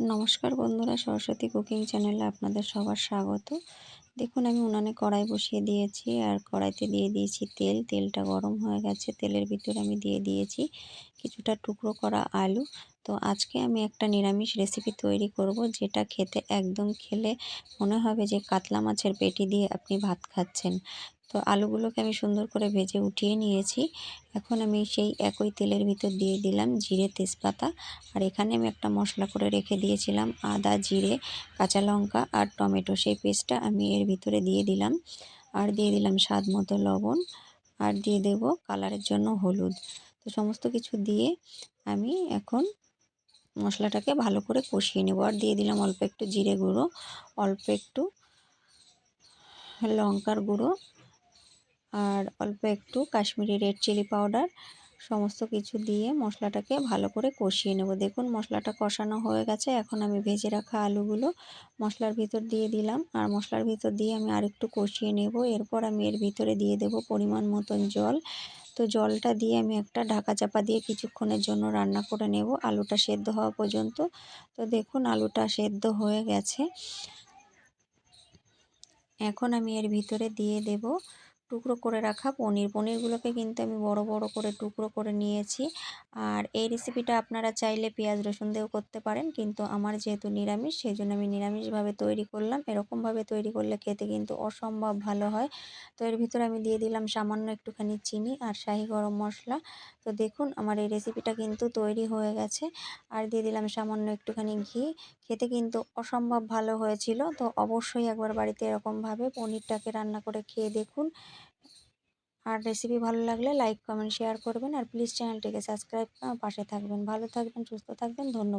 নমস্কার বন্ধুরা, সরস্বতী কুকিং চ্যানেলে আপনাদের সবার স্বাগত। দেখুন, আমি উনানে কড়াই বসিয়ে দিয়েছি, আর কড়াইতে দিয়ে দিয়েছি তেল। তেলটা গরম হয়ে গেছে, তেলের ভিতরে আমি দিয়ে দিয়েছি কিছুটা টুকরো করা আলু। তো আজকে আমি একটা নিরামিষ রেসিপি তৈরি করব, যেটা খেতে একদম খেলে মনে হবে যে কাতলা মাছের পেটি দিয়ে আপনি ভাত খাচ্ছেন। তো আলুগুলোকে আমি সুন্দর করে ভেজে উঠিয়ে নিয়েছি। এখন আমি সেই একই তেলের ভিতর দিয়ে দিলাম জিরে তেজপাতা। আর এখানে আমি একটা মশলা করে রেখে দিয়েছিলাম আদা, জিরে, কাঁচা লঙ্কা আর টমেটো। সেই পেস্টটা আমি এর ভিতরে দিয়ে দিলাম। আর দিয়ে দিলাম স্বাদ মতো লবণ। আর দিয়ে দেব কালারের জন্য হলুদ। তো সমস্ত কিছু দিয়ে আমি এখন মশলাটাকে ভালো করে কষিয়ে নেব। আর দিয়ে দিলাম অল্প একটু জিরে গুঁড়ো, অল্প একটু লঙ্কার গুঁড়ো আর অল্প একটু কাশ্মীরি রেড চিলি পাউডার সমস্ত কিছু দিয়ে মশলাটাকে ভালো করে কষিয়ে নেব। দেখুন, মশলাটা কষানো হয়ে গেছে। এখন আমি ভেজে রাখা আলুগুলো মশলার ভিতর দিয়ে দিলাম। আর মশলার ভিতর দিয়ে আমি আরেকটু কষিয়ে নেব। এরপর আমি এর ভিতরে দিয়ে দেব পরিমাণ মতন জল। তো জলটা দিয়ে আমি একটা ঢাকা চাপা দিয়ে কিছুক্ষণের জন্য রান্না করে নেব। আলুটা সেদ্ধ হওয়া পর্যন্ত। তো দেখুন, আলুটা সেদ্ধ হয়ে গেছে। এখন আমি এর ভিতরে দিয়ে দেব টুকরো করে রাখা। পনির, পনিরগুলোকে কিন্তু আমি বড় বড় করে টুকরো করে নিয়েছি। আর এই রেসিপিটা আপনারা চাইলে পেঁয়াজ রসুন দিয়েও করতে পারেন। কিন্তু আমার যেহেতু নিরামিষ সেই জন্য আমি নিরামিষভাবে তৈরি করলাম। এরকমভাবে তৈরি করলে খেতে কিন্তু অসম্ভব ভালো হয়। তো এর ভিতরে আমি দিয়ে দিলাম সামান্য একটুখানি চিনি আর শাহি গরম মশলা। তো দেখুন, আমার এই রেসিপিটা কিন্তু তৈরি হয়ে গেছে। আর দিয়ে দিলাম সামান্য একটুখানি ঘি। খেতে কিন্তু অসম্ভব ভালো হয়েছিল। তো অবশ্যই একবার বাড়িতে এরকমভাবে পনিরটাকে রান্না করে খেয়ে দেখুন। আর রেসিপি ভালো লাগলে লাইক কমেন্ট শেয়ার করবেন। আর প্লিজ চ্যানেলটিকে সাবস্ক্রাইব পাশে থাকবেন। ভালো থাকবেন, সুস্থ থাকবেন। ধন্যবাদ।